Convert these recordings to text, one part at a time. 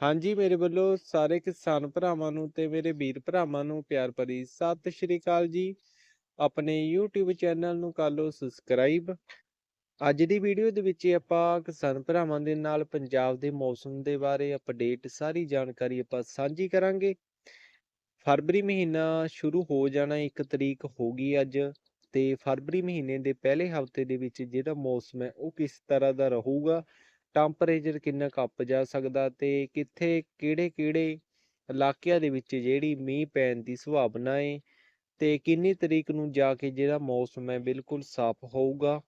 ਹਾਂਜੀ, ਮੇਰੇ ਵੱਲੋਂ ਸਾਰੇ ਕਿਸਾਨ ਭਰਾਵਾਂ ਨੂੰ ਤੇ ਮੇਰੇ ਵੀਰ ਭਰਾਵਾਂ ਨੂੰ ਪਿਆਰ ਭਰੀ ਸਤਿ ਸ਼੍ਰੀ ਅਕਾਲ ਜੀ। ਆਪਣੇ YouTube ਚੈਨਲ ਨੂੰ ਕਰ ਲਓ ਸਬਸਕ੍ਰਾਈਬ ਅੱਜ ਦੀ ਵੀਡੀਓ ਦੇ ਵਿੱਚ ਆਪਾਂ ਕਿਸਾਨ ਭਰਾਵਾਂ ਦੇ ਨਾਲ ਪੰਜਾਬ ਦੇ ਮੌਸਮ ਦੇ ਬਾਰੇ ਅਪਡੇਟ ਸਾਰੀ ਜਾਣਕਾਰੀ ਆਪਾਂ ਸਾਂਝੀ ਕਰਾਂਗੇ। ਫਰਵਰੀ ਮਹੀਨਾ ਸ਼ੁਰੂ ਹੋ ਜਾਣਾ 1 ਤਰੀਕ ਹੋ ਗਈ ਅੱਜ ਤੇ ਫਰਵਰੀ ਮਹੀਨੇ ਦੇ ਪਹਿਲੇ ਹਫ਼ਤੇ ਦੇ ਵਿੱਚ ਜਿਹੜਾ ਮੌਸਮ ਹੈ ਉਹ ਕਿਸ ਤਰ੍ਹਾਂ ਦਾ ਰਹੂਗਾ ਟੈਂਪਰੇਚਰ ਕਿੰਨਾ ਕੁ ਅੱਪ ਜਾ ਸਕਦਾ ਤੇ ਕਿੱਥੇ ਕਿਹੜੇ-ਕਿਹੜੇ ਇਲਾਕਿਆਂ ਦੇ ਵਿੱਚ ਜਿਹੜੀ ਮੀਂਹ ਪੈਣ ਦੀ ਸੰਭਾਵਨਾ ਹੈ ਤੇ ਕਿੰਨੀ ਤਰੀਕ ਨੂੰ ਜਾ ਕੇ ਜਿਹੜਾ ਮੌਸਮ ਹੈ ਬਿਲਕੁਲ ਸਾਫ਼ ਹੋਊਗਾ।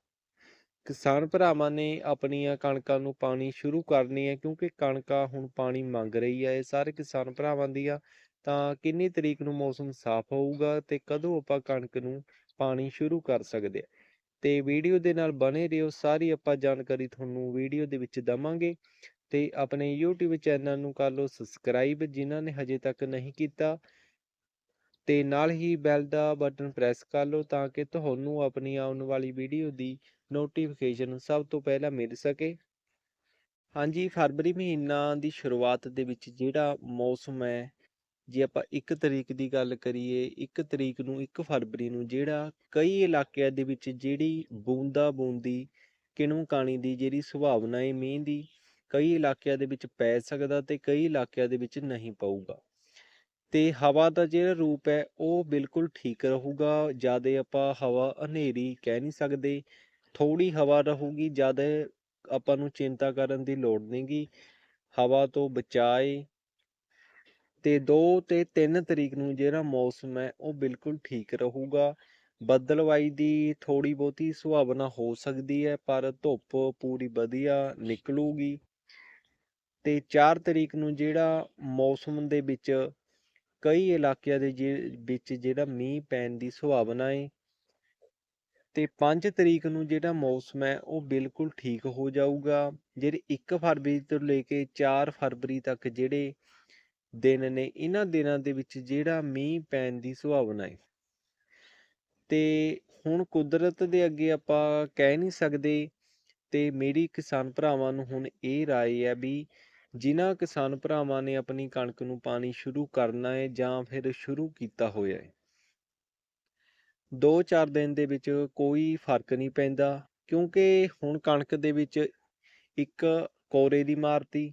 ਕਿਸਾਨ ਭਰਾਵਾਂ ਨੇ ਆਪਣੀਆਂ ਕਣਕਾਂ ਨੂੰ ਪਾਣੀ ਸ਼ੁਰੂ ਕਰਨੀ ਹੈ ਕਿਉਂਕਿ ਕਣਕਾਂ ਹੁਣ ਪਾਣੀ ਮੰਗ ਰਹੀ ਹੈ ਇਹ ਸਾਰੇ ਕਿਸਾਨ ਭਰਾਵਾਂ ਦੀਆਂ, ਤਾਂ ਕਿੰਨੀ ਤਰੀਕ ਨੂੰ ਮੌਸਮ ਸਾਫ਼ ਹੋਊਗਾ ਤੇ ਕਦੋਂ ਆਪਾਂ ਕਣਕ ਨੂੰ ਪਾਣੀ ਸ਼ੁਰੂ ਕਰ ਸਕਦੇ ਹਾਂ ਤੇ ਵੀਡੀਓ ਦੇ ਨਾਲ ਬਣੇ ਰਹੋ, ਸਾਰੀ ਆਪਾਂ ਜਾਣਕਾਰੀ ਤੁਹਾਨੂੰ ਵੀਡੀਓ ਦੇ ਵਿੱਚ ਦਵਾਂਗੇ। ਤੇ ਆਪਣੇ YouTube ਚੈਨਲ ਨੂੰ ਕਰ ਲਓ ਸਬਸਕ੍ਰਾਈਬ ਜਿਨ੍ਹਾਂ ਨੇ ਹਜੇ ਤੱਕ ਨਹੀਂ ਕੀਤਾ। ਤੇ ਨਾਲ ਹੀ ਬੈਲ ਦਾ ਬਟਨ ਪ੍ਰੈਸ ਕਰ ਲਓ ਤਾਂ ਕਿ ਤੁਹਾਨੂੰ ਆਪਣੀ ਆਉਣ ਵਾਲੀ ਵੀਡੀਓ ਦੀ ਨੋਟੀਫਿਕੇਸ਼ਨ ਸਭ ਤੋਂ ਪਹਿਲਾਂ ਮਿਲ ਸਕੇ। ਹਾਂਜੀ, ਫਰਵਰੀ ਮਹੀਨਾ ਦੀ ਸ਼ੁਰੂਆਤ ਦੇ ਵਿੱਚ ਜਿਹੜਾ ਮੌਸਮ ਹੈ ਜੇ ਆਪਾਂ 1 ਤਰੀਕ ਦੀ ਗੱਲ ਕਰੀਏ 1 ਤਰੀਕ ਨੂੰ 1 ਫਰਵਰੀ ਨੂੰ ਜਿਹੜਾ ਕਈ ਇਲਾਕਿਆਂ ਦੇ ਵਿੱਚ ਜਿਹੜੀ ਬੂੰਦਾ ਬੂੰਦੀ, ਕਿਣੂ ਕਾਣੀ ਦੀ ਜਿਹੜੀ ਸੁਭਾਵਨਾ ਹੈ ਮੀਂਹ ਦੀ, ਕਈ ਇਲਾਕਿਆਂ ਦੇ ਵਿੱਚ ਪੈ ਸਕਦਾ ਤੇ ਕਈ ਇਲਾਕਿਆਂ ਦੇ ਵਿੱਚ ਨਹੀਂ ਪਊਗਾ। ਤੇ ਹਵਾ ਦਾ ਜਿਹੜਾ ਰੂਪ ਹੈ, ਉਹ ਬਿਲਕੁਲ ਠੀਕ ਰਹੂਗਾ, ਜ਼ਿਆਦਾ ਆਪਾਂ ਹਵਾ ਹਨੇਰੀ ਕਹਿ ਨਹੀਂ ਸਕਦੇ ਥੋੜੀ ਹਵਾ ਰਹੂਗੀ, ਜ਼ਿਆਦਾ ਆਪਾਂ ਨੂੰ ਚਿੰਤਾ ਕਰਨ ਦੀ ਲੋੜ ਨਹੀਂਗੀ। ਹਵਾ ਤੋਂ ਬਚਾਏ ਤੇ 2 ਤੇ 3 ਤਰੀਕ ਨੂੰ ਜਿਹੜਾ ਮੌਸਮ ਹੈ, ਉਹ ਬਿਲਕੁਲ ਠੀਕ ਰਹੂਗਾ। ਬੱਦਲਵਾਈ ਦੀ ਥੋੜੀ ਬਹੁਤੀ ਸੁਭਾਵਨਾ ਹੋ ਸਕਦੀ ਹੈ, ਪਰ ਧੁੱਪ ਪੂਰੀ ਵਧੀਆ ਨਿਕਲੂਗੀ। ਤੇ 4 ਤਰੀਕ ਨੂੰ ਜਿਹੜਾ ਮੌਸਮ ਦੇ ਵਿੱਚ ਕਈ ਇਲਾਕਿਆਂ ਦੇ ਵਿੱਚ ਜਿਹੜਾ ਮੀਂਹ ਪੈਣ ਦੀ ਸੰਭਾਵਨਾ ਹੈ ਤੇ 5 ਤਰੀਕ ਨੂੰ ਜਿਹੜਾ ਮੌਸਮ ਹੈ, ਉਹ ਬਿਲਕੁਲ ਠੀਕ ਹੋ ਜਾਊਗਾ। ਜਿਹੜੇ 1 ਫਰਵਰੀ ਤੋਂ ਲੈ ਕੇ 4 ਫਰਵਰੀ ਤੱਕ ਜਿਹੜੇ ਦਿਨ ਨੇ ਇਹਨਾਂ ਦਿਨਾਂ ਦੇ ਵਿੱਚ ਜਿਹੜਾ ਮੀਂਹ ਪੈਣ ਦੀ ਸੰਭਾਵਨਾ ਹੈ ਤੇ ਹੁਣ ਕੁਦਰਤ ਦੇ ਅੱਗੇ ਆਪਾਂ ਕਹਿ ਨਹੀਂ ਸਕਦੇ ਤੇ ਮੇਰੀ ਕਿਸਾਨ ਭਰਾਵਾਂ ਨੂੰ ਹੁਣ ਇਹ رائے ਹੈ ਵੀ ਜਿਨ੍ਹਾਂ ਕਿਸਾਨ ਭਰਾਵਾਂ ਨੇ ਆਪਣੀ ਕਣਕ ਨੂੰ ਪਾਣੀ ਸ਼ੁਰੂ ਕਰਨਾ ਹੈ ਜਾਂ ਫਿਰ ਸ਼ੁਰੂ ਕੀਤਾ ਹੋਇਆ ਹੈ 2-4 ਦਿਨ ਦੇ ਵਿੱਚ ਕੋਈ ਫਰਕ ਨਹੀਂ ਪੈਂਦਾ ਕਿਉਂਕਿ ਹੁਣ ਕਣਕ ਦੇ ਵਿੱਚ ਇੱਕ ਕੋਰੇ ਦੀ ਮਾਰਤੀ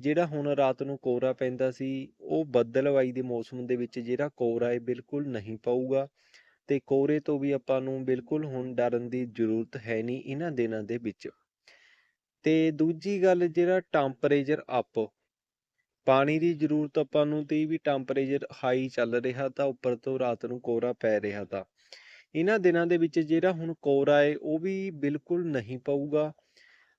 ਜਿਹੜਾ ਹੁਣ ਰਾਤ ਨੂੰ ਕੋਹਰਾ ਪੈਂਦਾ ਸੀ, ਉਹ ਬੱਦਲਵਾਈ ਦੇ ਮੌਸਮ ਦੇ ਵਿੱਚ ਜਿਹੜਾ ਕੋਹਰਾ ਹੈ ਬਿਲਕੁਲ ਨਹੀਂ ਪਊਗਾ ਤੇ ਕੋਹਰੇ ਤੋਂ ਵੀ ਆਪਾਂ ਨੂੰ ਬਿਲਕੁਲ ਹੁਣ ਡਰਨ ਦੀ ਜ਼ਰੂਰਤ ਹੈ ਨਹੀਂ ਇਹਨਾਂ ਦਿਨਾਂ ਦੇ ਵਿੱਚ। ਤੇ ਦੂਜੀ ਗੱਲ ਜਿਹੜਾ ਟੈਂਪਰੇਚਰ ਅਪ, ਪਾਣੀ ਦੀ ਜ਼ਰੂਰਤ ਆਪਾਂ ਨੂੰ ਤੇ ਵੀ ਟੈਂਪਰੇਚਰ ਹਾਈ ਚੱਲ ਰਿਹਾ ਤਾਂ ਉੱਪਰ ਤੋਂ ਰਾਤ ਨੂੰ ਕੋਹਰਾ ਪੈ ਰਿਹਾ ਤਾਂ। ਇਹਨਾਂ ਦਿਨਾਂ ਦੇ ਵਿੱਚ ਜਿਹੜਾ ਹੁਣ ਕੋਹਰਾ ਹੈ, ਉਹ ਵੀ ਬਿਲਕੁਲ ਨਹੀਂ ਪਊਗਾ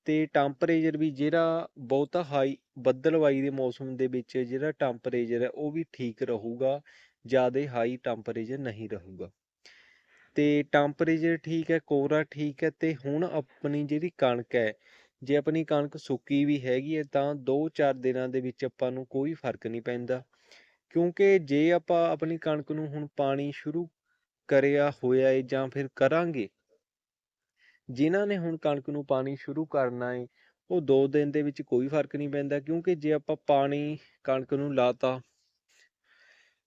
ਅਤੇ ਟੈਂਪਰੇਚਰ ਵੀ ਜਿਹੜਾ ਬਹੁਤਾ ਹਾਈ ਬੱਦਲਵਾਈ ਦੇ ਮੌਸਮ ਦੇ ਵਿੱਚ ਜਿਹੜਾ ਟੈਂਪਰੇਚਰ ਹੈ, ਉਹ ਵੀ ਠੀਕ ਰਹੂਗਾ, ਜ਼ਿਆਦਾ ਹਾਈ ਟੈਂਪਰੇਚਰ ਨਹੀਂ ਰਹੂਗਾ। ਤੇ ਟੈਂਪਰੇਚਰ ਠੀਕ ਹੈ ਕੋਰਾ ਠੀਕ ਹੈ ਤੇ ਹੁਣ ਆਪਣੀ ਜਿਹੜੀ ਕਣਕ ਹੈ, ਜੇ ਆਪਣੀ ਕਣਕ ਸੁੱਕੀ ਵੀ ਹੈਗੀ ਹੈ, ਤਾਂ 2-4 ਦਿਨਾਂ ਦੇ ਵਿੱਚ ਆਪਾਂ ਨੂੰ ਕੋਈ ਫ਼ਰਕ ਨਹੀਂ ਪੈਂਦਾ। ਕਿਉਂਕਿ ਜੇ ਆਪਾਂ ਆਪਣੀ ਕਣਕ ਨੂੰ ਹੁਣ ਪਾਣੀ ਸ਼ੁਰੂ ਕਰਿਆ ਹੋਇਆ ਹੈ ਜਾਂ ਫਿਰ ਕਰਾਂਗੇ ਜਿਨ੍ਹਾਂ ਨੇ ਹੁਣ ਕਣਕ ਨੂੰ ਪਾਣੀ ਸ਼ੁਰੂ ਕਰਨਾ ਹੈ ਉਹ 2 ਦਿਨ ਦੇ ਵਿੱਚ ਕੋਈ ਫ਼ਰਕ ਨਹੀਂ ਪੈਂਦਾ, ਕਿਉਂਕਿ ਜੇ ਆਪਾਂ ਪਾਣੀ ਕਣਕ ਨੂੰ ਲਾਤਾ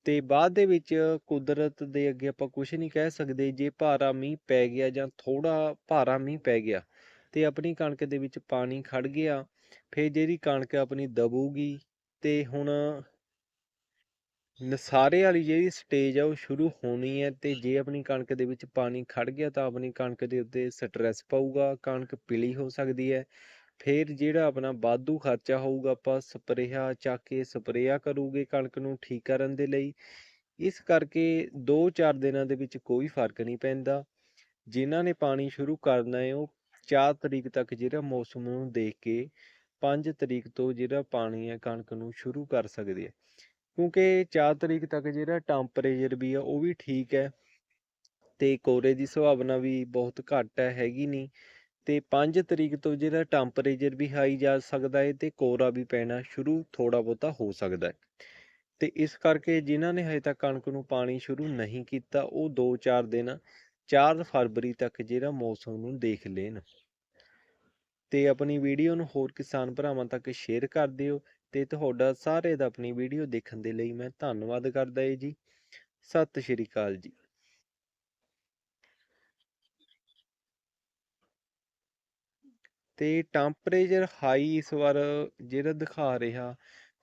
ਤੇ ਬਾਅਦ ਦੇ ਵਿੱਚ ਕੁਦਰਤ ਦੇ ਅੱਗੇ ਆਪਾਂ ਕੁਝ ਨਹੀਂ ਕਹਿ ਸਕਦੇ, ਜੇ ਭਾਰਾ ਮੀਂਹ ਪੈ ਗਿਆ ਜਾਂ ਥੋੜਾ ਭਾਰਾ ਮੀਂਹ ਪੈ ਗਿਆ ਤੇ ਆਪਣੀ ਕਣਕ ਦੇ ਵਿੱਚ ਪਾਣੀ ਖੜ ਗਿਆ, ਫਿਰ ਜਿਹੜੀ ਕਣਕ ਆਪਣੀ ਦਬੂਗੀ ਤੇ ਹੁਣ ਨਸਾਰੇ ਵਾਲੀ ਜਿਹੜੀ ਸਟੇਜ ਆ, ਉਹ ਸ਼ੁਰੂ ਹੋਣੀ ਹੈ ਤੇ ਜੇ ਆਪਣੀ ਕਣਕ ਦੇ ਵਿੱਚ ਪਾਣੀ ਖੜ ਗਿਆ ਤਾਂ ਆਪਣੀ ਕਣਕ ਦੇ ਉੱਤੇ ਸਟ੍ਰੈਸ ਪਊਗਾ, ਕਣਕ ਪੀਲੀ ਹੋ ਸਕਦੀ ਹੈ। ਫਿਰ ਜਿਹੜਾ ਆਪਣਾ ਵਾਧੂ ਖਰਚਾ ਹੋਊਗਾ, ਆਪਾਂ ਸਪਰੇਹਾ ਚੱਕ ਕੇ ਸਪਰੇਆ ਕਰੂਗੇ ਕਣਕ ਨੂੰ ਠੀਕ ਕਰਨ ਦੇ ਲਈ, ਇਸ ਕਰਕੇ 2-4 ਦਿਨਾਂ ਦੇ ਵਿੱਚ ਕੋਈ ਫ਼ਰਕ ਨਹੀਂ ਪੈਂਦਾ। ਜਿਨ੍ਹਾਂ ਨੇ ਪਾਣੀ ਸ਼ੁਰੂ ਕਰਨਾ ਹੈ, ਉਹ 4 ਤਰੀਕ ਤੱਕ ਜਿਹੜਾ ਮੌਸਮ ਨੂੰ ਦੇਖ ਕੇ 5 ਤਰੀਕ ਤੋਂ ਜਿਹੜਾ ਪਾਣੀ ਹੈ, ਕਣਕ ਨੂੰ ਸ਼ੁਰੂ ਕਰ ਸਕਦੇ ਆ ਕਿਉਂਕਿ 4 ਤਰੀਕ ਤੱਕ ਜਿਹੜਾ ਟੈਂਪਰੇਚਰ ਵੀ ਆ, ਉਹ ਵੀ ਠੀਕ ਹੈ ਤੇ ਕੋਰੇ ਦੀ ਸੰਭਾਵਨਾ ਵੀ ਬਹੁਤ ਘੱਟ ਹੈ, ਹੈਗੀ ਨਹੀਂ ਤੇ 5 ਤਰੀਕ ਤੋਂ ਜਿਹੜਾ ਟੈਂਪਰੇਚਰ ਵੀ ਹਾਈ ਜਾ ਸਕਦਾ ਹੈ ਤੇ ਕੋਰਾ ਵੀ ਪੈਣਾ ਸ਼ੁਰੂ ਥੋੜਾ ਬਹੁਤਾ ਹੋ ਸਕਦਾ ਹੈ। ਤੇ ਇਸ ਕਰਕੇ ਜਿਨ੍ਹਾਂ ਨੇ ਹਜੇ ਤੱਕ ਕਣਕ ਨੂੰ ਪਾਣੀ ਸ਼ੁਰੂ ਨਹੀਂ ਕੀਤਾ, ਉਹ 2-4 ਦਿਨ 4 ਫਰਵਰੀ ਤੱਕ ਜਿਹੜਾ ਮੌਸਮ ਨੂੰ ਦੇਖ ਲੈਣ। ਤੇ ਆਪਣੀ ਵੀਡੀਓ ਨੂੰ ਹੋਰ ਕਿਸਾਨ ਭਰਾਵਾਂ ਤੱਕ ਸ਼ੇਅਰ ਕਰ ਦਿਓ। ਤੇ ਤੁਹਾਡਾ ਸਾਰੇ ਦਾ ਆਪਣੀ ਵੀਡੀਓ ਦੇਖਣ ਦੇ ਲਈ ਮੈਂ ਧੰਨਵਾਦ ਕਰਦਾ ਏ ਜੀ। ਸਤਿ ਸ਼੍ਰੀ ਅਕਾਲ ਜੀ। ਤੇ ਟੈਂਪਰੇਚਰ ਹਾਈ ਇਸ ਵਾਰ ਜਿਹੜਾ ਦਿਖਾ ਰਿਹਾ,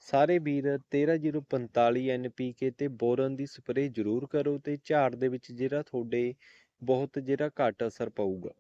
ਸਾਰੇ ਵੀਰ 13045 ਐਨਪੀਕੇ ਤੇ ਬੋਰਨ ਦੀ ਸਪਰੇਅ ਜ਼ਰੂਰ ਕਰੋ ਤੇ ਝਾੜ ਦੇ ਵਿੱਚ ਜਿਹੜਾ ਤੁਹਾਡੇ ਬਹੁਤ ਜਿਹੜਾ ਘੱਟ ਅਸਰ ਪਊਗਾ।